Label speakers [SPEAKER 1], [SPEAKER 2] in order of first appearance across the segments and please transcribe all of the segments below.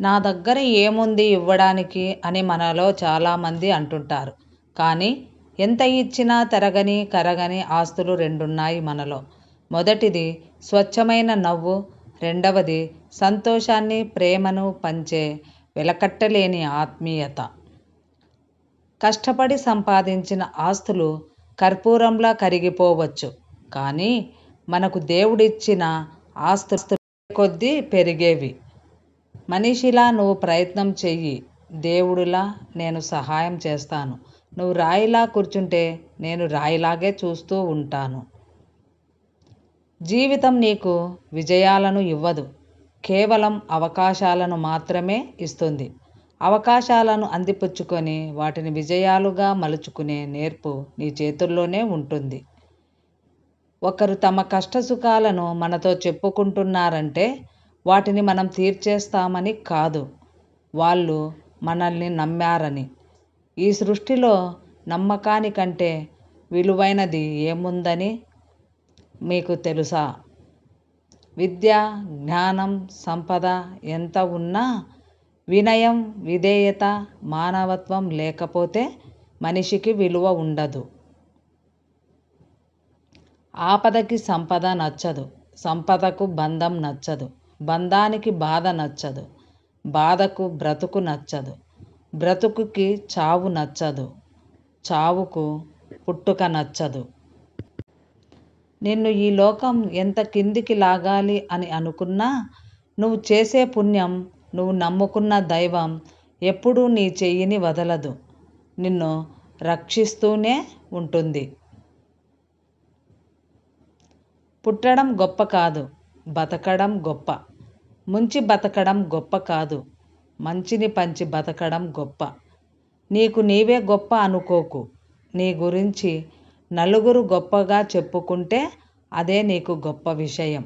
[SPEAKER 1] నా దగ్గర ఏముంది ఇవ్వడానికి అని మనలో చాలామంది అంటుంటారు. కానీ ఎంత ఇచ్చినా తరగని కరగని ఆస్తులు రెండున్నాయి మనలో. మొదటిది స్వచ్ఛమైన నవ్వు రెండవది సంతోషాన్ని ప్రేమను పంచే వెలకట్టలేని ఆత్మీయత. కష్టపడి సంపాదించిన ఆస్తులు కర్పూరంలా కరిగిపోవచ్చు. కానీ మనకు దేవుడిచ్చిన ఆస్తు కొద్దీ పెరిగేవి. మనిషిలా నువ్వు ప్రయత్నం చెయ్యి. దేవుడిలా నేను సహాయం చేస్తాను. నువ్వు రాయిలా కూర్చుంటే నేను రాయిలాగే చూస్తూ ఉంటాను. జీవితం నీకు విజయాలను ఇవ్వదు. కేవలం అవకాశాలను మాత్రమే ఇస్తుంది. అవకాశాలను అందిపుచ్చుకొని వాటిని విజయాలుగా మలుచుకునే నేర్పు నీ చేతుల్లోనే ఉంటుంది. ఒకరు తమ కష్టసుఖాలను మనతో చెప్పుకుంటున్నారంటే వాటిని మనం తీర్చేస్తామని కాదు. వాళ్ళు మనల్ని నమ్మారని. ఈ సృష్టిలో నమ్మకానికంటే విలువైనది ఏముందని మీకు తెలుసా? విద్య జ్ఞానం సంపద ఎంత ఉన్నా వినయం విధేయత మానవత్వం లేకపోతే మనిషికి విలువ ఉండదు. ఆపదకి సంపద నచ్చదు. సంపదకు బంధం నచ్చదు. బంధానికి బాధ నచ్చదు. బాధకు బ్రతుకు నచ్చదు. బ్రతుకుకి చావు నచ్చదు. చావుకు పుట్టుక నచ్చదు. నిన్ను ఈ లోకం ఎంత కిందికి లాగాలి అని అనుకున్నా నువ్వు చేసే పుణ్యం నువ్వు నమ్ముకున్న దైవం ఎప్పుడూ నీ చెయ్యిని వదలదు. నిన్ను రక్షిస్తూనే ఉంటుంది. పుట్టడం గొప్ప కాదు బతకడం గొప్ప. ముంచి బతకడం గొప్ప కాదు. మంచిని పంచి బతకడం గొప్ప. నీకు నీవే గొప్ప అనుకోకు. నీ గురించి నలుగురు గొప్పగా చెప్పుకుంటే అదే నీకు గొప్ప విషయం.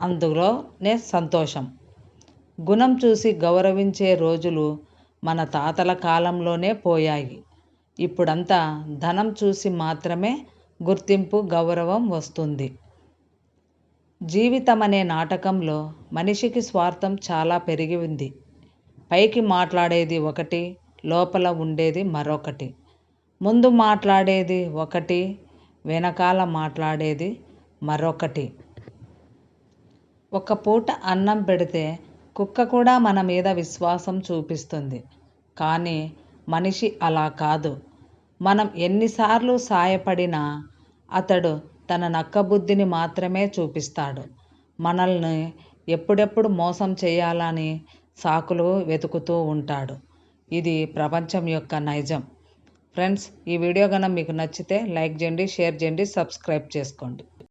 [SPEAKER 1] అందులోనే సంతోషం. గుణం చూసి గౌరవించే రోజులు మన తాతల కాలంలోనే పోయాయి. ఇప్పుడంతా ధనం చూసి మాత్రమే గుర్తింపు గౌరవం వస్తుంది. జీవితం అనే నాటకంలో మనిషికి స్వార్థం చాలా పెరిగి ఉంది పైకి మాట్లాడేది ఒకటి లోపల ఉండేది మరొకటి. ముందు మాట్లాడేది ఒకటి వెనకాల మాట్లాడేది మరొకటి. ఒక పూట అన్నం పెడితే కుక్క కూడా మన మీద విశ్వాసం చూపిస్తుంది. కానీ మనిషి అలా కాదు. మనం ఎన్నిసార్లు సాయపడినా అతడు తన నక్కబుద్ధిని మాత్రమే చూపిస్తాడు. మనల్ని ఎప్పుడెప్పుడు మోసం చేయాలని సాకులు వెతుకుతూ ఉంటాడు. ఇది ప్రపంచం యొక్క నైజం. ఫ్రెండ్స్ ఈ వీడియో కనుక మీకు నచ్చితే లైక్ చేయండి షేర్ చేయండి సబ్స్క్రైబ్ చేసుకోండి.